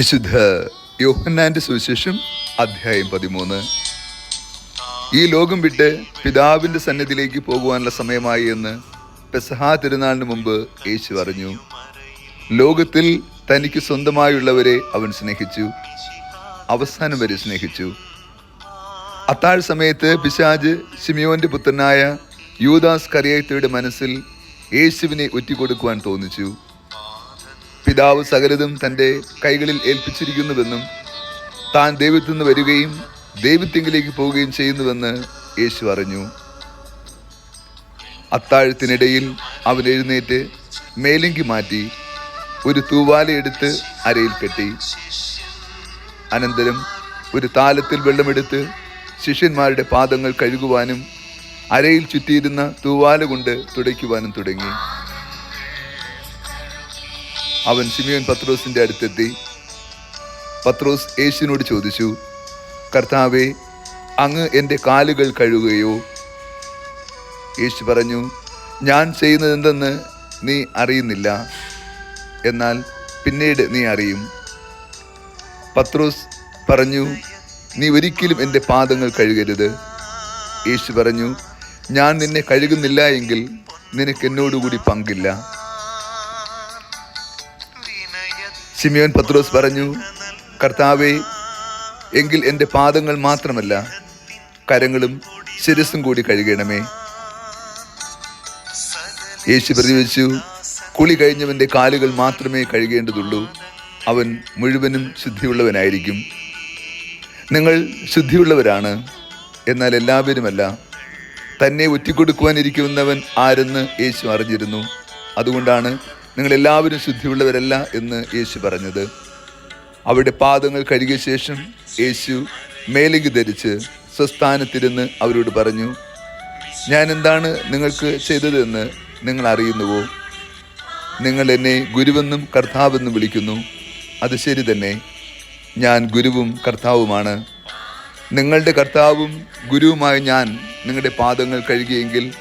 വിശുദ്ധ യോഹന്നാന്റെ സുവിശേഷം അധ്യായം പതിമൂന്ന്. ഈ ലോകം വിട്ട് പിതാവിന്റെ സന്നിധിയിലേക്ക് പോകുവാനുള്ള സമയമായി എന്ന് പെസഹാ തിരുനാളിന് മുമ്പ് യേശു അറിഞ്ഞു. ലോകത്തിൽ തനിക്ക് സ്വന്തമായുള്ളവരെ അവൻ സ്നേഹിച്ചു. അവസാനം വരെ സ്നേഹിച്ചു. അത്താഴ സമയത്ത് പിശാജ് സിമിയോന്റെ പുത്രനായ യൂദാസ് കറിയത്തയുടെ മനസ്സിൽ യേശുവിനെ ഒറ്റിക്കൊടുക്കുവാൻ തോന്നിച്ചു. പിതാവ് സകലതും തന്റെ കൈകളിൽ ഏൽപ്പിച്ചിരിക്കുന്നുവെന്നും താൻ ദൈവത്തിൽ നിന്ന് വരികയും ദൈവത്തിങ്കിലേക്ക് പോവുകയും ചെയ്യുന്നുവെന്ന് യേശു അറിഞ്ഞു. അത്താഴത്തിനിടയിൽ അവൻ എഴുന്നേറ്റ് മേലിങ്കി മാറ്റി ഒരു തൂവാലയെടുത്ത് അരയിൽ കെട്ടി. അനന്തരം ഒരു താലത്തിൽ വെള്ളമെടുത്ത് ശിഷ്യന്മാരുടെ പാദങ്ങൾ കഴുകുവാനും അരയിൽ ചുറ്റിയിരുന്ന തൂവാല കൊണ്ട് തുടയ്ക്കുവാനും തുടങ്ങി. അവൻ സിമിയോൻ പത്രോസിന്റെ അടുത്തെത്തി. പത്രോസ് യേശുവിനോട് ചോദിച്ചു കർത്താവെ അങ്ങ് എന്റെ കാലുകൾ കഴുകുകയോ? യേശു പറഞ്ഞു ഞാൻ ചെയ്യുന്നത് എന്തെന്ന് നീ അറിയുന്നില്ല. എന്നാൽ പിന്നീട് നീ അറിയും. പത്രോസ് പറഞ്ഞു നീ ഒരിക്കലും എന്റെ പാദങ്ങൾ കഴുകരുത്. യേശു പറഞ്ഞു ഞാൻ നിന്നെ കഴുകുന്നില്ല എങ്കിൽ നിനക്ക് എന്നോടുകൂടി പങ്കില്ല. സിമിയോൻ പത്രോസ് പറഞ്ഞു കർത്താവെ എങ്കിൽ എന്റെ പാദങ്ങൾ മാത്രമല്ല കരങ്ങളും ശിരസും കൂടി കഴുകണമേ. യേശു പ്രതിവച്ചു കുളി കഴിഞ്ഞവന്റെ കാലുകൾ മാത്രമേ കഴുകേണ്ടതുള്ളൂ. അവൻ മുഴുവനും ശുദ്ധിയുള്ളവനായിരിക്കും. നിങ്ങൾ ശുദ്ധിയുള്ളവരാണ് എന്നാൽ എല്ലാവരുമല്ല. തന്നെ ഒറ്റിക്കൊടുക്കുവാനിരിക്കുന്നവൻ ആരെന്ന് യേശു അറിഞ്ഞിരുന്നു. അതുകൊണ്ടാണ് നിങ്ങൾ എല്ലാവരും ശുദ്ധിയുള്ളവരല്ല എന്ന് യേശു പറഞ്ഞത്. അവരുടെ പാദങ്ങൾ കഴുകിയ ശേഷം യേശു മേലങ്കി ധരിച്ച് സ്വസ്ഥാനത്തിരുന്ന് അവരോട് പറഞ്ഞു ഞാൻ എന്താണ് നിങ്ങൾക്ക് ചെയ്തതെന്ന് നിങ്ങൾ അറിയുന്നുവോ? നിങ്ങൾ എന്നെ ഗുരുവെന്നും കർത്താവെന്നും വിളിക്കുന്നു. അത് ശരി തന്നെ. ഞാൻ ഗുരുവും കർത്താവുമാണ്. നിങ്ങളുടെ കർത്താവും ഗുരുവുമായ ഞാൻ നിങ്ങളുടെ പാദങ്ങൾ കഴുകിയെങ്കിൽ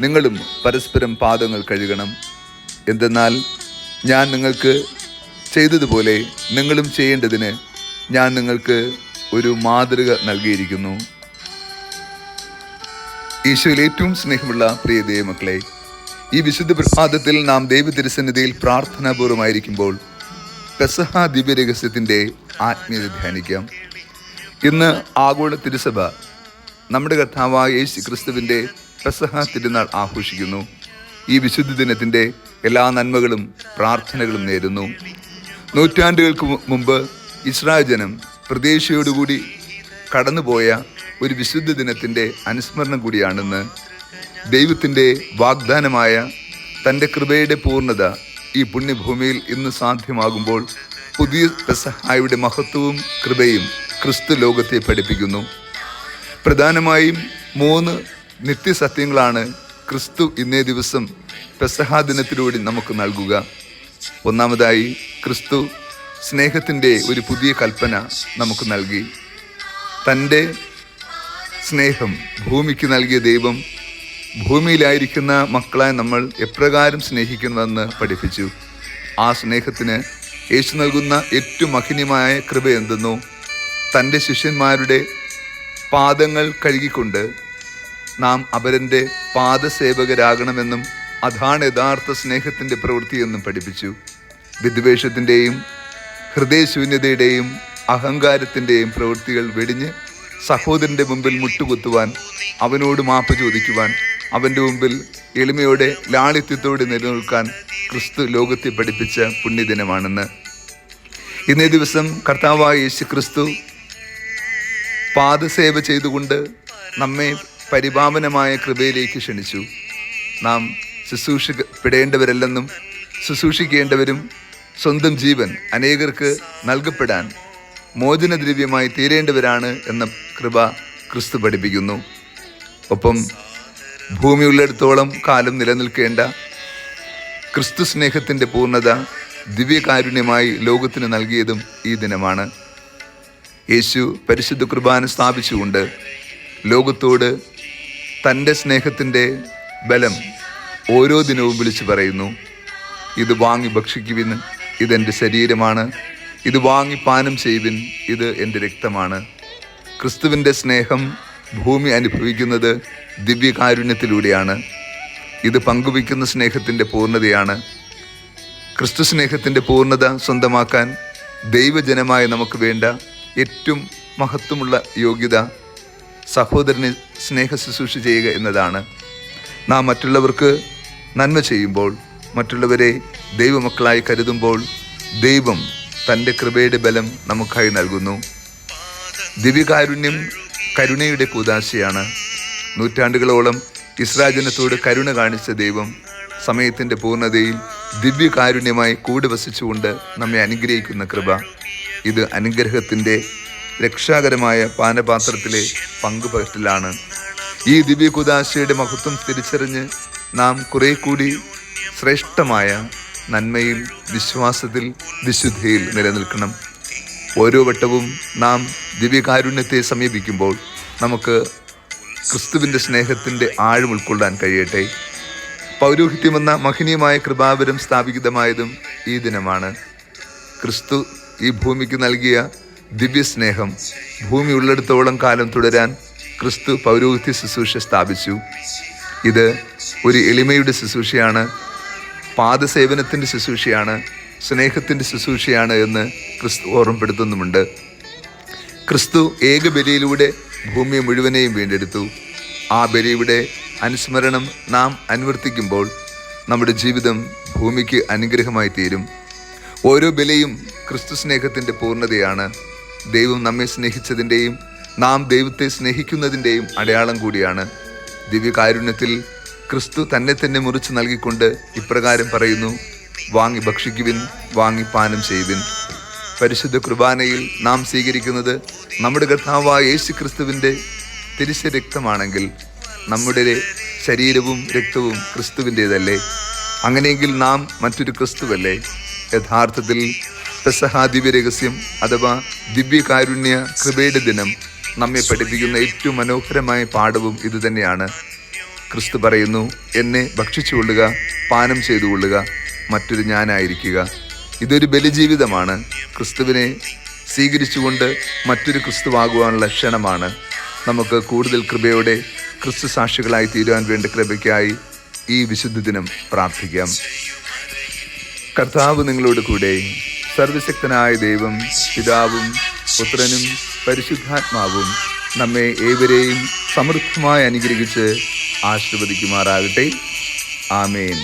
നിങ്ങളും പരസ്പരം പാദങ്ങൾ കഴുകണം. എന്തെന്നാൽ ഞാൻ നിങ്ങൾക്ക് ചെയ്തതുപോലെ നിങ്ങളും ചെയ്യേണ്ടതിന് ഞാൻ നിങ്ങൾക്ക് ഒരു മാതൃക നൽകിയിരിക്കുന്നു. ഈശോയിൽ ഏറ്റവും സ്നേഹമുള്ള പ്രിയ ദൈവമക്കളെ ഈ വിശുദ്ധ പ്രഭാതത്തിൽ നാം ദൈവ തിരുസന്നിധിയിൽ പ്രാർത്ഥനാപൂർവമായിരിക്കുമ്പോൾ പെസഹ ദിവ്യരഹസ്യത്തിന്റെ ആത്മീയത ധ്യാനിക്കാം. ഇന്ന് ആഗോള തിരുസഭ നമ്മുടെ കർത്താവായ യേശു ക്രിസ്തുവിന്റെ പെസഹ തിരുനാൾ ആഘോഷിക്കുന്നു. ഈ വിശുദ്ധ ദിനത്തിന്റെ എല്ലാ നന്മകളും പ്രാർത്ഥനകളും നേരുന്നു. നൂറ്റാണ്ടുകൾക്ക് മുമ്പ് ഇസ്രായേൽ ജനം പ്രതീക്ഷയോടുകൂടി കടന്നുപോയ ഒരു വിശുദ്ധ ദിനത്തിന്റെ അനുസ്മരണം കൂടിയാണെന്ന് ദൈവത്തിന്റെ വാഗ്ദാനമായ തന്റെ കൃപയുടെ പൂർണത ഈ പുണ്യഭൂമിയിൽ ഇന്ന് സാധ്യമാകുമ്പോൾ പുതിയ പെസഹായുടെ മഹത്വവും കൃപയും ക്രിസ്തു ലോകത്തെ പഠിപ്പിക്കുന്നു. പ്രധാനമായും മൂന്ന് നിത്യസത്യങ്ങളാണ് ക്രിസ്തു ഇന്നേ ദിവസം പെസഹാ ദിനത്തിലൂടെ നമുക്ക് നൽകുക. ഒന്നാമതായി ക്രിസ്തു സ്നേഹത്തിന്റെ ഒരു പുതിയ കൽപ്പന നമുക്ക് നൽകി. തന്റെ സ്നേഹം ഭൂമിക്ക് നൽകിയ ദൈവം ഭൂമിയിലായിരിക്കുന്ന മക്കളെ നമ്മൾ എപ്രകാരം സ്നേഹിക്കണമെന്ന് പഠിപ്പിച്ചു. ആ സ്നേഹത്തിന് യേശു നൽകുന്ന ഏറ്റവും മഹിന്യമായ കൃപ എന്തെന്നോ തന്റെ ശിഷ്യന്മാരുടെ പാദങ്ങൾ കഴുകിക്കൊണ്ട് നാം അവരന്റെ പാദസേവകരാകണമെന്നും അതാണ് യഥാർത്ഥ സ്നേഹത്തിന്റെ പ്രവൃത്തിയെന്നും പഠിപ്പിച്ചു. വിദ്വേഷത്തിന്റെയും ഹൃദയശൂന്യതയുടെയും അഹങ്കാരത്തിന്റെയും പ്രവൃത്തികൾ വെടിഞ്ഞ് സഹോദരന്റെ മുമ്പിൽ മുട്ടുകുത്തുവാൻ അവനോട് മാപ്പ് ചോദിക്കുവാൻ അവന്റെ മുമ്പിൽ എളിമയോടെ ലാളിത്യത്തോടെ നിലനിൽക്കാൻ ക്രിസ്തു ലോകത്തെ പഠിപ്പിച്ച പുണ്യദിനമാണെന്ന്. ഇന്നേ ദിവസം കർത്താവായ യേശു ക്രിസ്തു പാദസേവ ചെയ്തുകൊണ്ട് നമ്മെ പരിപാവനമായ കൃപയിലേക്ക് ക്ഷണിച്ചു. നാം ശുശ്രൂഷിക്കപ്പെടേണ്ടവരല്ലെന്നും ശുശ്രൂഷിക്കേണ്ടവരും സ്വന്തം ജീവൻ അനേകർക്ക് നൽകപ്പെടാൻ മോചനദ്രവ്യമായി തീരേണ്ടവരാണ് എന്ന കൃപ ക്രിസ്തു പഠിപ്പിക്കുന്നു. ഒപ്പം ഭൂമി ഭൂമിയുള്ളിടത്തോളം കാലം നിലനിൽക്കേണ്ട ക്രിസ്തു സ്നേഹത്തിന്റെ പൂർണത ദിവ്യകാരുണ്യമായി ലോകത്തിന് നൽകിയതും ഈ ദിനമാണ്. യേശു പരിശുദ്ധ കുർബാന സ്ഥാപിച്ചുകൊണ്ട് ലോകത്തോട് തന്റെ സ്നേഹത്തിന്റെ ബലം ഓരോ ദിനവും വിളിച്ചു പറയുന്നു. ഇത് വാങ്ങി ഭക്ഷിക്കുവിന് ഇതെന്റെ ശരീരമാണ്. ഇത് വാങ്ങി പാനം ചെയ്യുവിൻ ഇത് എന്റെ രക്തമാണ്. ക്രിസ്തുവിന്റെ സ്നേഹം ഭൂമി അനുഭവിക്കുന്നത് ദിവ്യകാരുണ്യത്തിലൂടെയാണ്. ഇത് പങ്കുവയ്ക്കുന്ന സ്നേഹത്തിന്റെ പൂർണതയാണ്. ക്രിസ്തു സ്നേഹത്തിന്റെ പൂർണത സ്വന്തമാക്കാൻ ദൈവജനമായ നമുക്ക് വേണ്ട ഏറ്റവും മഹത്വമുള്ള യോഗ്യത സഹോദരനെ സ്നേഹ ശുശ്രൂഷ ചെയ്യുക എന്നതാണ്. നാം മറ്റുള്ളവർക്ക് നന്മ ചെയ്യുമ്പോൾ മറ്റുള്ളവരെ ദൈവമക്കളായി കരുതുമ്പോൾ ദൈവം തന്റെ കൃപയുടെ ബലം നമുക്കായി നൽകുന്നു. ദിവ്യകാരുണ്യം കരുണയുടെ കൂതാശയാണ്. നൂറ്റാണ്ടുകളോളം ഇസ്രാജനത്തോട് കരുണ കാണിച്ച ദൈവം സമയത്തിന്റെ പൂർണതയിൽ ദിവ്യകാരുണ്യമായി കൂടി വസിച്ചുകൊണ്ട് നമ്മെ അനുഗ്രഹിക്കുന്ന കൃപ. ഇത് അനുഗ്രഹത്തിന്റെ രക്ഷാകരമായ പാനപാത്രത്തിലെ പങ്കുപകറ്റലാണ് ഈ ദിവ്യ കുദാശയുടെ മഹത്വം തിരിച്ചറിഞ്ഞ് നാം കുറെ കൂടി ശ്രേഷ്ഠമായ നന്മയിൽ വിശ്വാസത്തിൽ വിശുദ്ധിയിൽ നിലനിൽക്കണം. ഓരോ വട്ടവും നാം ദിവ്യകാരുണ്യത്തെ സമീപിക്കുമ്പോൾ നമുക്ക് ക്രിസ്തുവിന്റെ സ്നേഹത്തിന്റെ ആഴം ഉൾക്കൊള്ളാൻ കഴിയട്ടെ. പൗരോഹിത്യമെന്ന മഹനീയമായ കൃപാവരം സ്ഥാപിതമായതും ഈ ദിനമാണ്. ക്രിസ്തു ഈ ഭൂമിക്ക് നൽകിയ ദിവ്യസ്നേഹം ഭൂമി ഉള്ളിടത്തോളം കാലം തുടരാൻ ക്രിസ്തു പൗരോഹിത്യ ശുശ്രൂഷ സ്ഥാപിച്ചു. ഇത് ഒരു എളിമയുടെ ശുശ്രൂഷയാണ് പാദസേവനത്തിന്റെ ശുശ്രൂഷയാണ് സ്നേഹത്തിന്റെ ശുശ്രൂഷയാണ് എന്ന് ക്രിസ്തു ഓർമ്മപ്പെടുത്തുന്നുമുണ്ട്. ക്രിസ്തു ഏക ബലിയിലൂടെ ഭൂമി മുഴുവനെയും വീണ്ടെടുത്തു. ആ ബലിയുടെ അനുസ്മരണം നാം അനുവർത്തിക്കുമ്പോൾ നമ്മുടെ ജീവിതം ഭൂമിക്ക് അനുഗ്രഹമായി തീരും ഓരോ ബലിയും ക്രിസ്തു സ്നേഹത്തിന്റെ പൂർണതയാണ്. ദൈവം നമ്മെ സ്നേഹിച്ചതിന്റെയും നാം ദൈവത്തെ സ്നേഹിക്കുന്നതിന്റെയും അടയാളം കൂടിയാണ്. ദിവ്യകാരുണ്യത്തിൽ ക്രിസ്തു തന്നെ തന്നെ മുറിച്ച് നൽകിക്കൊണ്ട് ഇപ്രകാരം പറയുന്നു വാങ്ങി ഭക്ഷിക്കുവിൻ വാങ്ങി പാനം ചെയ്യുവിൻ പരിശുദ്ധ കുർബാനയിൽ നാം സ്വീകരിക്കുന്നത് നമ്മുടെ കർത്താവായ യേശു ക്രിസ്തുവിന്റെ തിരിച്ച രക്തമാണെങ്കിൽ നമ്മുടെ ശരീരവും രക്തവും ക്രിസ്തുവിന്റേതല്ലേ അങ്ങനെയെങ്കിൽ നാം മറ്റൊരു ക്രിസ്തുവല്ലേ? യഥാർത്ഥത്തിൽ പെസഹാ ദിവ്യ രഹസ്യം അഥവാ ദിവ്യകാരുണ്യ കൃപയുടെ ദിനം നമ്മെ പഠിപ്പിക്കുന്ന ഏറ്റവും മനോഹരമായ പാഠവും ഇതുതന്നെയാണ് ക്രിസ്തു പറയുന്നു എന്നെ ഭക്ഷിച്ചുകൊള്ളുക പാനം ചെയ്തുകൊള്ളുക മറ്റൊരു ഞാനായിരിക്കുക. ഇതൊരു ബലിജീവിതമാണ്. ക്രിസ്തുവിനെ സ്വീകരിച്ചുകൊണ്ട് മറ്റൊരു ക്രിസ്തുവാകുവാനുള്ള ക്ഷണമാണ്. നമുക്ക് കൂടുതൽ കൃപയോടെ ക്രിസ്തു സാക്ഷികളായി തീരുവാൻ വേണ്ട കൃപയ്ക്കായി ഈ വിശുദ്ധ ദിനം പ്രാർത്ഥിക്കാം. കർത്താവ് നിങ്ങളോട് കൂടെ സർവശക്തനായ ദൈവം പിതാവും പുത്രനും പരിശുദ്ധാത്മാവും നമ്മെ ഏവരെയും സമൃദ്ധമായി അനുഗ്രഹിച്ച് ആശീർവദിക്കുമാറാകട്ടെ. ആമേൻ.